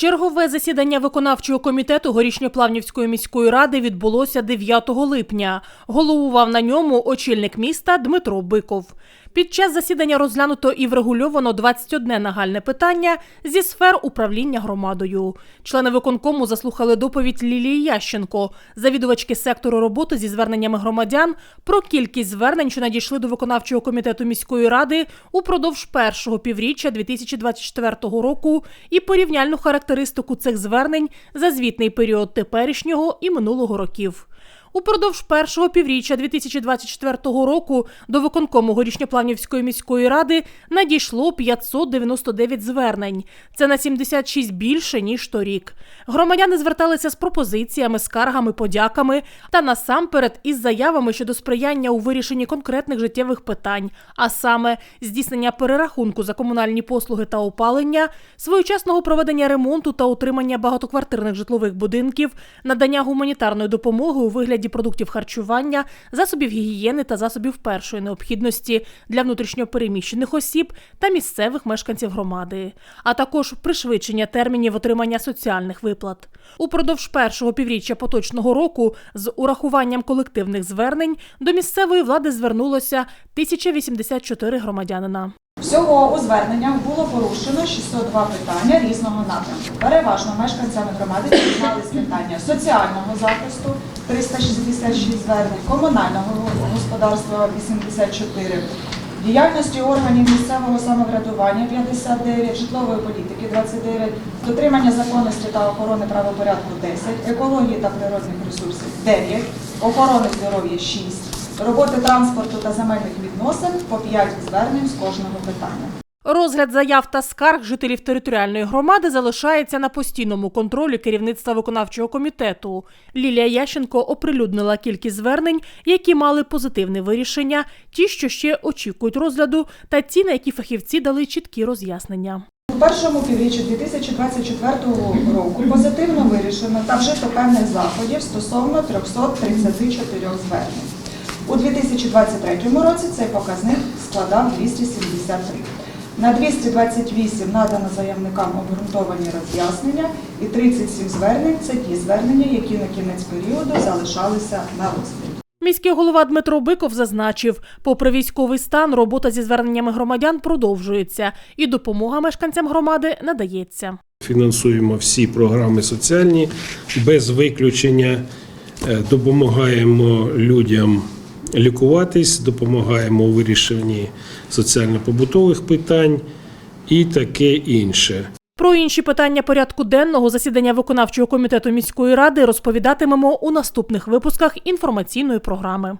Чергове засідання виконавчого комітету Горішньоплавнівської міської ради відбулося 9 липня. Головував на ньому очільник міста Дмитро Биков. Під час засідання розглянуто і врегульовано 21 нагальне питання зі сфер управління громадою. Члени виконкому заслухали доповідь Лілії Ященко, завідувачки сектору роботи зі зверненнями громадян про кількість звернень, що надійшли до виконавчого комітету міської ради упродовж першого півріччя 2024 року і порівняльну характеристику цих звернень за звітний період теперішнього і минулого років. Упродовж першого півріччя 2024 року до виконкому Горішньоплавнівської міської ради надійшло 599 звернень. Це на 76 більше ніж торік. Громадяни зверталися з пропозиціями, скаргами, подяками та насамперед із заявами щодо сприяння у вирішенні конкретних життєвих питань, а саме здійснення перерахунку за комунальні послуги та опалення, своєчасного проведення ремонту та утримання багатоквартирних житлових будинків, надання гуманітарної допомоги у вигляді продуктів харчування, засобів гігієни та засобів першої необхідності для внутрішньопереміщених осіб та місцевих мешканців громади, а також пришвидшення термінів отримання соціальних виплат. Упродовж першого півріччя поточного року з урахуванням колективних звернень до місцевої влади звернулося 1084 громадянина. Всього у зверненнях було порушено 602 питання різного напрямку. Переважно мешканцями громади піднімались питання соціального захисту 366 звернень, комунального господарства 84, діяльності органів місцевого самоврядування 59, житлової політики 29, дотримання законності та охорони правопорядку 10, екології та природних ресурсів 9, охорони здоров'я 6, роботи транспорту та земельних відносин по 5 звернень з кожного питання. Розгляд заяв та скарг жителів територіальної громади залишається на постійному контролі керівництва виконавчого комітету. Лілія Ященко оприлюднила кількість звернень, які мали позитивне вирішення, ті, що ще очікують розгляду, та ті, на які фахівці дали чіткі роз'яснення. У першому півріччі 2024 року позитивно вирішено та вжито певних заходів стосовно 334 звернень. У 2023 році цей показник складав 273. На 228 надано заявникам обґрунтовані роз'яснення і 37 звернень це ті звернення, які на кінець періоду залишалися на розгляді. Міський голова Дмитро Биков зазначив, попри військовий стан, робота зі зверненнями громадян продовжується, і допомога мешканцям громади надається. Фінансуємо всі програми соціальні без виключення, Е, допомагаємо людям лікуватись, допомагаємо у вирішенні соціально-побутових питань і таке інше. Про інші питання порядку денного засідання виконавчого комітету міської ради розповідатимемо у наступних випусках інформаційної програми.